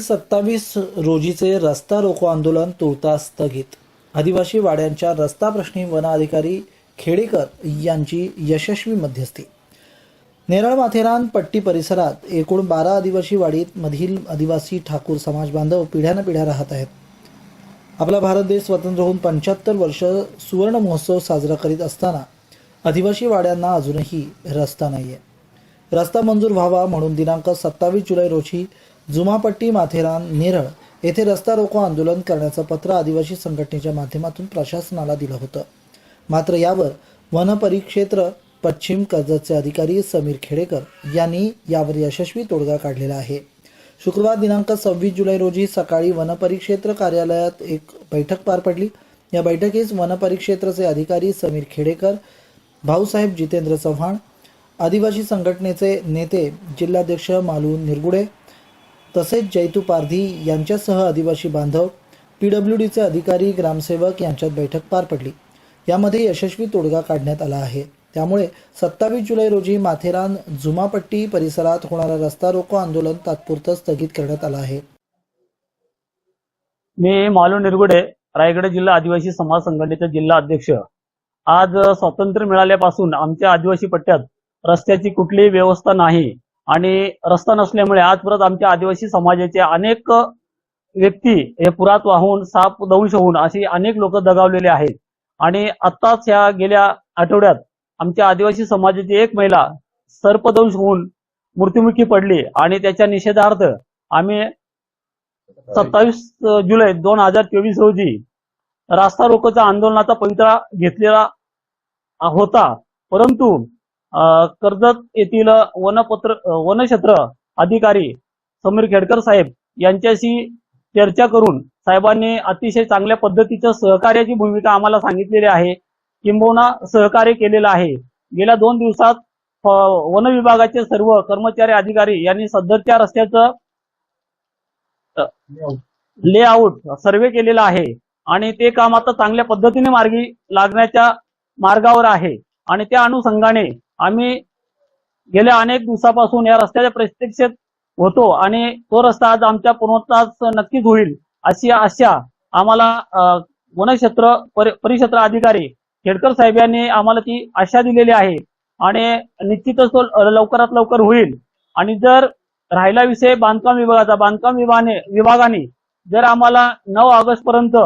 सत्तावीस रोजीचे रस्ता रोको आंदोलन तुर्तास स्थगित. आदिवासी वाड्यांच्या रस्ता प्रश्नी वन अधिकारी खेडेकर यांची यशस्वी मध्यस्थी. नेरळ माथेरान पट्टी परिसरात एकूण बारा आदिवासी वाडीत मधील आदिवासी ठाकूर समाज बांधव पिढ्यानपिढ्या राहत आहेत. आपला भारत देश स्वतंत्र होऊन पंच्याहत्तर वर्ष सुवर्ण महोत्सव साजरा करीत असताना आदिवासी वाड्यांना अजूनही रस्ता नाहीये. रस्ता मंजूर व्हावा म्हणून दिनांक सत्तावीस जुलै रोजी जुमापट्टी माथेरान नेरळ येथे रस्ता रोको आंदोलन करण्याचं पत्र आदिवासी संघटनेच्या माध्यमातून प्रशासनाला दिलं होतं. मात्र यावर वन परिक्षेत्र पश्चिम कर्जतचे अधिकारी समीर खेडेकर यांनी यावर यशस्वी तोडगा काढलेला आहे. शुक्रवार दिनांक सव्वीस जुलै रोजी सकाळी वनपरिक्षेत्र कार्यालयात एक बैठक पार पडली. या बैठकीस वनपरिक्षेत्रचे अधिकारी समीर खेडेकर भाऊसाहेब जितेंद्र चव्हाण आदिवासी संघटनेचे नेते जिल्हाध्यक्ष मालू निरगुडे तसेच जैतू पारधी यांच्यासह आदिवासी बांधव पीडब्ल्यू डीचे अधिकारी ग्रामसेवक यांच्यात बैठक पार पडली. यामध्ये यशस्वी तोडगा काढण्यात आला आहे. त्यामुळे सत्तावीस जुलै रोजी माथेरान जुमापट्टी परिसरात होणारा रस्ता रोको आंदोलन तात्पुरतं स्थगित करण्यात आलं आहे. मी मालू निरगुडे रायगड जिल्हा आदिवासी समाज संघटनेचे जिल्हा अध्यक्ष. आज स्वातंत्र्य मिळाल्यापासून आमच्या आदिवासी पट्ट्यात रस्त्याची कुठलीही व्यवस्था नाही. आणि रस्ता नसल्यामुळे आजपर्यंत आमच्या आदिवासी समाजाचे अनेक व्यक्ती हे पुरात वाहून साप दंश होऊन अशी अनेक लोक दगावलेले आहेत. आणि आत्ताच ह्या गेल्या आठवड्यात आमच्या आदिवासी समाजाची एक महिला सर्पदंश होऊन मृत्युमुखी पडली आणि त्याच्या निषेधार्थ आम्ही सत्तावीस जुलै दोन हजार चोवीस रोजी रास्ता रोकोचा आंदोलनाचा पवित्रा घेतलेला होता. परंतु कर्जत येथील वनपत्र वनक्षेत्र अधिकारी समीर खेडकर साहेब यांच्याशी चर्चा करून साहेबांनी अतिशय चांगल्या पद्धतीच्या सहकार्याची भूमिका आम्हाला सांगितलेली आहे. किंबहुना सहकार्य केलेलं आहे. गेल्या दोन दिवसात वन विभागाचे सर्व कर्मचारी अधिकारी यांनी सदरच्या रस्त्याचं लेआउट सर्वे केलेला आहे आणि ते काम आता चांगल्या पद्धतीने मार्गी लागण्याच्या मार्गावर आहे. आणि त्या अनुषंगाने आम्ही गेल्या अनेक दिवसापासून या रस्त्याच्या प्रत्यक्षेत होतो आणि तो रस्ता आज आमच्या पूर्णत्वास नक्कीच होईल अशी आशा आम्हाला वनक्षेत्र परि- परिक्षेत्र अधिकारी खेडकर साहेब यांनी आम्हाला ती आशा दिलेली आहे आणि निश्चितच तो लवकरात लवकर होईल. आणि जर राहिला विषय बांधकाम विभागाचा बांधकाम विभागाने विभागाने जर आम्हाला नऊ ऑगस्ट पर्यंत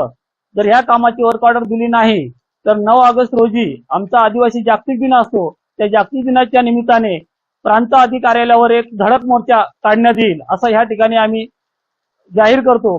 जर ह्या कामाची वर्क ऑर्डर दिली नाही तर नऊ ऑगस्ट रोजी आमचा आदिवासी जागतिक दिन असतो. त्या जागतिक दिनाच्या निमित्ताने प्रांत अधिकार्यालयावर एक धडक मोर्चा काढण्यात येईल असं ह्या ठिकाणी आम्ही जाहीर करतो.